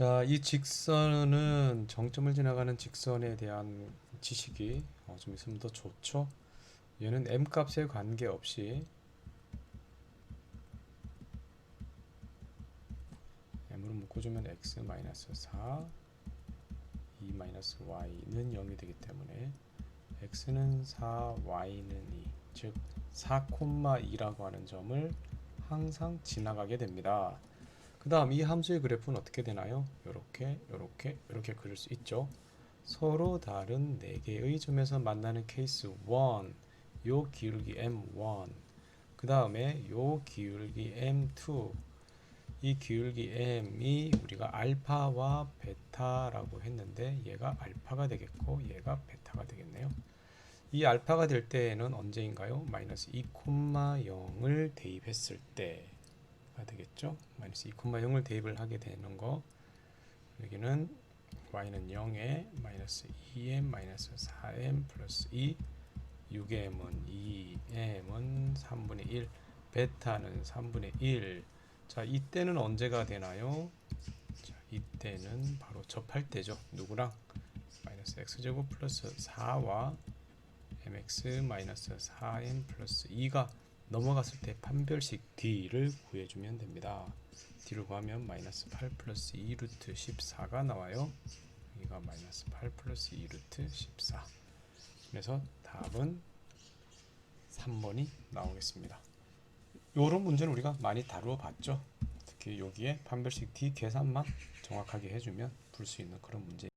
자, 이 직선은 정점을 지나가는 직선에 대한 지식이 어, 좀 있으면 더 좋죠. 얘는 m 값에 관계없이 m으로 묶어주면 x 마이너스 4, 2 마이너스 y는 0이 되기 때문에 x는 4, y는 2, 즉 4,2라고 하는 점을 항상 지나가게 됩니다. 그 다음 이 함수의 그래프는 어떻게 되나요? 이렇게 이렇게 이렇게 그릴 수 있죠. 서로 다른 4개의 점에서 만나는 케이스 1, 요 기울기 m1, 그 다음에 요 기울기 m2, 이 기울기 m이 우리가 알파와 베타라고 했는데 얘가 알파가 되겠고 얘가 베타가 되겠네요. 이 알파가 될 때에는 언제인가요? 마이너스 2,0을 대입했을 때 가 되겠죠. 마이너스 2,0을 대입을 하게 되는 거 여기는 y는 0에 마이너스 2m 마이너스 4m 플러스 2 6m은 2m은 3분의 1 베타는 3분의 1 자, 이때는 언제가 되나요? 자, 이때는 바로 접할 때죠. 누구랑? 마이너스 x제곱 플러스 4와 mx 마이너스 4m 플러스 2가 넘어갔을 때 판별식 d를 구해주면 됩니다. d를 구하면 마이너스 8 플러스 2 루트 14가 나와요. 여기가 마이너스 8 플러스 2 루트 14 그래서 답은 3번이 나오겠습니다. 요런 문제는 우리가 많이 다루어 봤죠. 특히 여기에 판별식 D 계산만 정확하게 해주면 풀 수 있는 그런 문제.